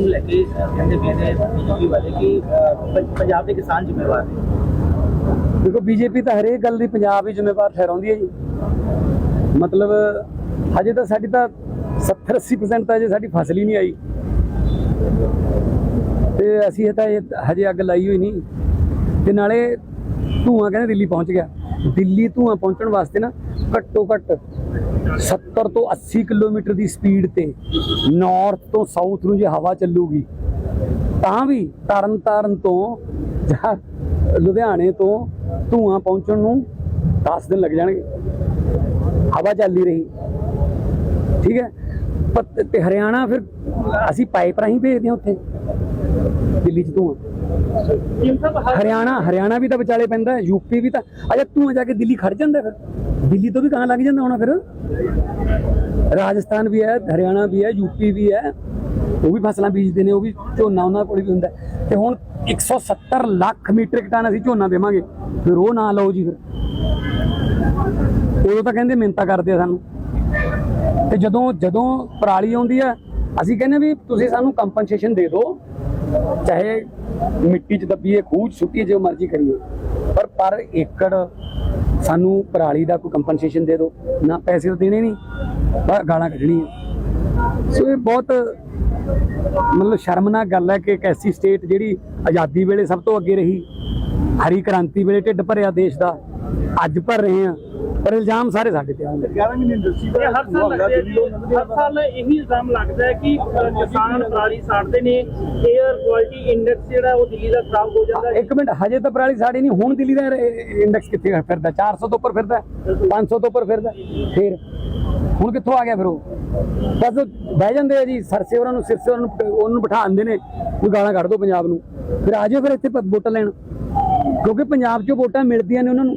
ਨੂੰ ਲੈ ਕੇ ਕਹਿੰਦੇ ਪਏ ਨੇ ਬੀਜੇਪੀ ਵਾਲੇ ਕਿ ਪੰਜਾਬ ਦੇ ਕਿਸਾਨ ਜ਼ਿੰਮੇਵਾਰ ਨੇ। ਦੇਖੋ, ਬੀਜੇਪੀ ਤਾਂ ਹਰੇਕ ਗੱਲ ਦੀ ਪੰਜਾਬ ਹੀ ਜ਼ਿੰਮੇਵਾਰ ਠਹਿਰਾਉਂਦੀ ਹੈ ਜੀ। ਮਤਲਬ, ਹਜੇ ਤਾਂ ਸਾਡੀ ਤਾਂ 70 80% ਤਾਂ ਹਜੇ ਸਾਡੀ ਫਸਲ ਹੀ ਨਹੀਂ ਆਈ। ਤੇ ਅਸੀਂ ਤਾਂ ਹਜੇ ਅੱਗ ਲਾਈ ਹੋਈ ਨਹੀਂ। ਤੇ ਨਾਲੇ ਧੂਆਂ ਕਹਿੰਦੇ ਦਿੱਲੀ ਪਹੁੰਚ ਗਿਆ। ਦਿੱਲੀ ਧੂਆਂ ਪਹੁੰਚਣ ਵਾਸਤੇ ਨਾ ਘੱਟੋ ਘੱਟ 70 ਤੋਂ 80 ਕਿਲੋਮੀਟਰ ਦੀ ਸਪੀਡ ਤੇ ਨਾਰਥ ਤੋਂ ਸਾਊਥ ਨੂੰ ਜੇ ਹਵਾ ਚੱਲੂਗੀ, ਤਾਂ ਵੀ ਤਰਨ ਤਾਰਨ ਤੋਂ ਜਾਂ ਲੁਧਿਆਣੇ ਤੋਂ ਧੂਆਂ ਪਹੁੰਚਣ ਨੂੰ 10 ਦਿਨ ਲੱਗ ਜਾਣਗੇ। ਹਵਾ ਚੱਲਦੀ ਰਹੀ। ਠੀਕ ਹੈ? ਪਰ ਤੇ ਹਰਿਆਣਾ ਫਿਰ ਅਸੀਂ ਪਾਈਪ ਰਾਹੀਂ ਭੇਜਦੇ ਹਾਂ ਉੱਥੇ। ਦਿੱਲੀ ਚ ਧੂਆਂ ਹਰਿਆਣਾ ਹਰਿਆਣਾ ਵੀ ਤਾਂ ਵਿਚਾਲੇ ਪੈਂਦਾ ਯੂਪੀ ਵੀ ਤਾਂ ਅਜਾ ਧੂਆਂ ਜਾ ਕੇ ਦਿੱਲੀ ਖੜ ਜਾਂਦਾ ਫਿਰ। ਦਿੱਲੀ ਤੋਂ ਵੀ ਕਹਾਂ ਲੱਗ ਜਾਂਦਾ ਹੋਣਾ ਫਿਰ? ਰਾਜਸਥਾਨ ਵੀ ਹੈ, ਹਰਿਆਣਾ ਵੀ ਹੈ ਯੂਪੀ ਵੀ ਹੈ, ਉਹ ਵੀ ਫਸਲਾਂ ਬੀਜਦੇ ਨੇ, ਉਹ ਵੀ ਝੋਨਾ ਉਹਨਾਂ ਕੋਲ ਵੀ ਹੁੰਦਾ ਤੇ ਹੁਣ 170 ਲੱਖ ਮੀਟ੍ਰਿਕ ਟਨ ਅਸੀਂ ਝੋਨਾ ਦੇਵਾਂਗੇ, ਫਿਰ ਉਹ ਨਾ ਲਓ ਜੀ ਫਿਰ। ਉਦੋਂ ਤਾਂ ਕਹਿੰਦੇ ਮਿੰਤਾ ਕਰਦੇ ਆ ਸਾਨੂੰ। ਤੇ ਜਦੋਂ ਜਦੋਂ ਪਰਾਲੀ ਆਉਂਦੀ ਆ ਅਸੀਂ ਕਹਿੰਦੇ ਵੀ ਤੁਸੀਂ ਸਾਨੂੰ ਕੰਪਨਸੇਸ਼ਨ ਦੇ ਦਿਓ। ਚਾਹੇ ਮਿੱਟੀ 'ਚ ਦੱਬੀਏ, ਖੂਹ 'ਚ ਸੁੱਟੀਏ, ਜੋ ਮਰਜ਼ੀ ਕਰੀਏ। ਪਰ ਪਰ ਏਕੜ ਸਾਨੂੰ ਪਰਾਲੀ ਦਾ ਕੋਈ ਕੰਪਨਸੇਸ਼ਨ ਦੇ ਦਿਓ। ਨਾ ਪੈਸੇ ਤਾਂ ਦੇਣੇ ਨਹੀਂ ਬਸ ਗਾਲਾਂ ਕੱਢਣੀਆਂ। ਸੋ ਇਹ ਬਹੁਤ ਮਤਲਬ ਸ਼ਰਮਨਾਕ ਗੱਲ ਹੈ ਕਿ ਇੱਕ ਐਸੀ ਸਟੇਟ ਜਿਹੜੀ ਆਜ਼ਾਦੀ ਵੇਲੇ ਸਭ ਤੋਂ ਅੱਗੇ ਰਹੀ, ਹਰੀ ਕ੍ਰਾਂਤੀ ਵੇਲੇ ਢਿੱਡ ਭਰਿਆ ਦੇਸ਼ ਦਾ, ਅੱਜ ਭਰ ਰਹੇ ਆ ਪਰ ਇਲਜ਼ਾਮ ਸਾਰੇ ਸਾਡੇ ਤੇ ਆਉਂਦੇ 11 ਮਹੀਨੇ ਇੰਡਸਟਰੀ ਇਹ ਹਰ ਸਾਲ ਲੱਗਦਾ ਹੈ ਜੀ ਹਰ ਸਾਲ ਇਹੀ ਇਲਜ਼ਾਮ ਲੱਗਦਾ ਹੈ ਕਿ ਅ, ਕਿਸਾਨ ਪਰਾਲੀ ਸਾੜਦੇ ਨੇ 에ਅਰ ਕੁਆਲਿਟੀ ਇੰਡੈਕਸ ਜਿਹੜਾ ਉਹ ਦਿੱਲੀ ਦਾ ਖਰਾਬ ਹੋ ਜਾਂਦਾ ਹੈ। ਇੱਕ ਮਿੰਟ ਹਜੇ ਤਾਂ ਪਰਾਲੀ ਸਾਡੀ ਨਹੀਂ ਹੁਣ ਦਿੱਲੀ ਦਾ ਇੰਡੈਕਸ ਕਿੱਥੇ ਫਿਰਦਾ? 400 ਤੋਂ ਉੱਪਰ ਫਿਰਦਾ 500 ਤੋਂ ਉੱਪਰ ਫਿਰਦਾ ਫਿਰ ਹੁਣ ਕਿੱਥੋਂ ਆ ਗਿਆ ਫਿਰ ਉਹ? ਬਸ ਬਹਿ ਜਾਂਦੇ ਆ ਜੀ ਸਰਸੇ ਉਹਨਾਂ ਨੂੰ ਸਿਰਸੇ ਉਹਨਾਂ ਨੂੰ ਉਹਨੂੰ ਬਿਠਾ ਦਿੰਦੇ ਨੇ ਵੀ ਗਾਲਾਂ ਕੱਢ ਦਿਓ ਪੰਜਾਬ ਨੂੰ। ਫਿਰ ਆ ਜਾਓ ਫਿਰ ਇੱਥੇ ਪ- ਵੋਟਾਂ ਲੈਣ। ਕਿਉਂਕਿ ਪੰਜਾਬ 'ਚੋਂ ਵੋਟਾਂ ਮਿਲਦੀਆਂ ਨੇ ਉਹਨਾਂ ਨੂੰ।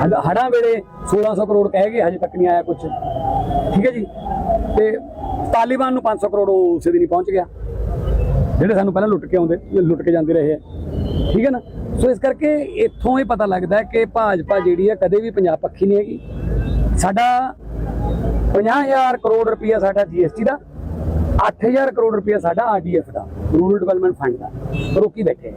ਹੜ- ਹੜ੍ਹਾਂ ਵੇਲੇ 1600 ਕਰੋੜ ਕਹਿ ਗਏ ਹਜੇ ਤੱਕ ਨਹੀਂ ਆਇਆ ਕੁਝ ਠੀਕ ਹੈ ਜੀ? ਤੇ ਤਾਲਿਬਾਨ ਨੂੰ 500 ਕਰੋੜ ਉਸੇ ਦਿਨ ਹੀ ਪਹੁੰਚ ਗਿਆ। ਜਿਹੜੇ ਸਾਨੂੰ ਪਹਿਲਾਂ ਲੁੱਟ ਕੇ ਆਉਂਦੇ ਲੁੱਟ ਕੇ ਜਾਂਦੇ ਰਹੇ ਆ। ਠੀਕ ਹੈ ਨਾ? ਸੋ ਇਸ ਕਰਕੇ ਇੱਥੋਂ ਹੀ ਪਤਾ ਲੱਗਦਾ ਕਿ ਭਾਜਪਾ ਜਿਹੜੀ ਹੈ ਕਦੇ ਵੀ ਪੰਜਾਬ ਪੱਖੀ ਨਹੀਂ ਹੈਗੀ। ਸਾਡਾ 50000 ਕਰੋੜ ਰੁਪਇਆ ਸਾਡਾ ਜੀਐਸਟੀ ਦਾ 8000 ਕਰੋੜ ਰੁਪਇਆ ਸਾਡਾ ਆਰਡੀਐਫ ਦਾ, ਰੂਰਲ ਡਿਵੈਲਪਮੈਂਟ ਫੰਡ ਦਾ। ਰੋਕੀ ਬੈਠੇ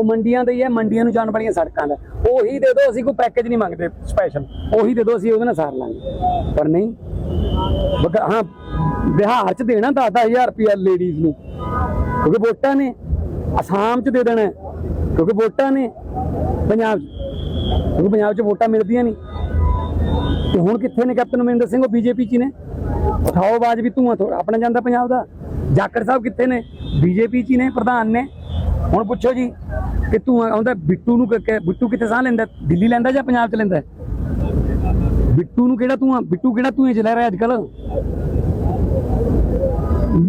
ਉਹ ਮੰਡੀਆਂ ਦੇ ਹੀ ਹੈ ਮੰਡੀਆਂ ਨੂੰ ਜਾਣ ਵਾਲੀਆਂ ਸੜਕਾਂ ਦਾ। ਉਹੀ ਦੇ ਦਿਓ, ਅਸੀਂ ਕੋਈ ਪੈਕੇਜ ਨਹੀਂ ਮੰਗਦੇ ਸਪੈਸ਼ਲ ਉਹੀ ਦੇ ਦਿਓ, ਅਸੀਂ ਉਹਦੇ ਨਾਲ ਸਾਰ ਲਾਂਗੇ। ਪਰ ਨਹੀਂ। ਹਾਂ, ਬਿਹਾਰ ਚ ਦੇਣਾ 10000 ਰੁਪਇਆ ਲੇਡੀਜ਼ ਨੂੰ। ਕਿਉਂਕਿ ਵੋਟਾਂ ਨੇ। ਅਸਾਮ ਚ ਦੇ ਦੇਣਾ ਕਿਉਂਕਿ ਵੋਟਾਂ ਨੇ। ਪੰਜਾਬ ਚ। ਕਿਉਂਕਿ ਪੰਜਾਬ ਚ ਵੋਟਾਂ ਮਿਲਦੀਆਂ ਨਹੀਂ। ਤੇ ਹੁਣ ਕਿੱਥੇ ਨੇ ਕੈਪਟਨ ਅਮਰਿੰਦਰ ਸਿੰਘ? ਉਹ ਬੀਜੇਪੀ ਚ ਨੇ। ਉਠਾਓ ਆਵਾਜ਼ ਵੀ ਧੂਆਂ ਥੋੜਾ ਆਪਣਾ ਜਾਂਦਾ ਪੰਜਾਬ ਦਾ। ਜਾਖੜ ਸਾਹਿਬ ਕਿੱਥੇ ਨੇ? ਬੀਜੇਪੀ ਚ ਨੇ, ਪ੍ਰਧਾਨ ਨੇ। ਹੁਣ ਪੁੱਛੋ ਜੀ, ਕਿ ਧੂਆਂ ਆਉਂਦਾ, ਬਿੱਟੂ ਨੂੰ ਬਿੱਟੂ ਕਿੱਥੇ ਸਾਹ ਲੈਂਦਾ? ਦਿੱਲੀ ਲੈਂਦਾ ਜਾਂ ਪੰਜਾਬ ਚ ਲੈਂਦਾ? ਬਿੱਟੂ ਨੂੰ ਕਿਹੜਾ ਧੂਆਂ, ਬਿੱਟੂ ਕਿਹੜਾ ਧੂਏ ਚ ਲੈ ਰਿਹਾ ਅੱਜ ਕੱਲ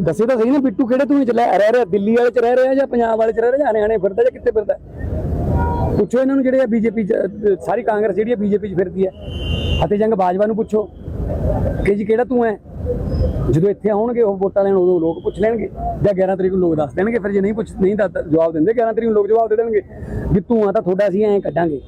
ਦੱਸੇ ਤਾਂ ਸਹੀ ਨਾ, ਬਿੱਟੂ ਕਿਹੜੇ ਧੂਏ ਚ ਲੈ, ਰਹਿ ਰਿਹਾ, ਦਿੱਲੀ ਵਾਲੇ ਚ ਰਹਿ ਰਿਹਾ ਜਾਂ ਪੰਜਾਬ ਵਾਲੇ ਚ ਰਹਿ ਰਿਹਾ ਜਾਂ ਹਰਿਆਣੇ ਫਿਰਦਾ ਜਾਂ ਕਿੱਥੇ ਫਿਰਦਾ? ਪੁੱਛੋ ਇਹਨਾਂ ਨੂੰ ਜਿਹੜੇ ਆ ਬੀਜੇਪੀ ਸਾਰੀ ਕਾਂਗਰਸ ਜਿਹੜੀ ਆ ਬੀਜੇਪੀ ਚ ਫਿਰਦੀ ਹੈ। ਅਤੇ ਜੰਗ ਬਾਜਵਾ ਨੂੰ ਪੁੱਛੋ ਕਿ ਜੀ ਕਿਹੜਾ ਤੂੰ ਹੈ? ਜਦੋਂ ਇੱਥੇ ਆਉਣਗੇ, ਉਹ ਵੋਟਾਂ ਲੈਣ ਉਦੋਂ ਲੋਕ ਪੁੱਛ ਲੈਣਗੇ। ਜਾਂ 11 ਤਰੀਕ ਨੂੰ ਲੋਕ ਦੱਸ ਦੇਣਗੇ। ਫਿਰ ਜੇ ਨਹੀਂ ਪੁੱਛ, ਨਹੀਂ ਦੱਸ, ਜਵਾਬ ਦਿੰਦੇ 11 ਤਰੀਕ ਨੂੰ ਲੋਕ ਜਵਾਬ ਦੇ ਦੇਣਗੇ ਵੀ ਤੂੰ ਆ ਤਾਂ ਤੁਹਾਡਾ ਅਸੀਂ ਐਂ ਕੱਢਾਂਗੇ।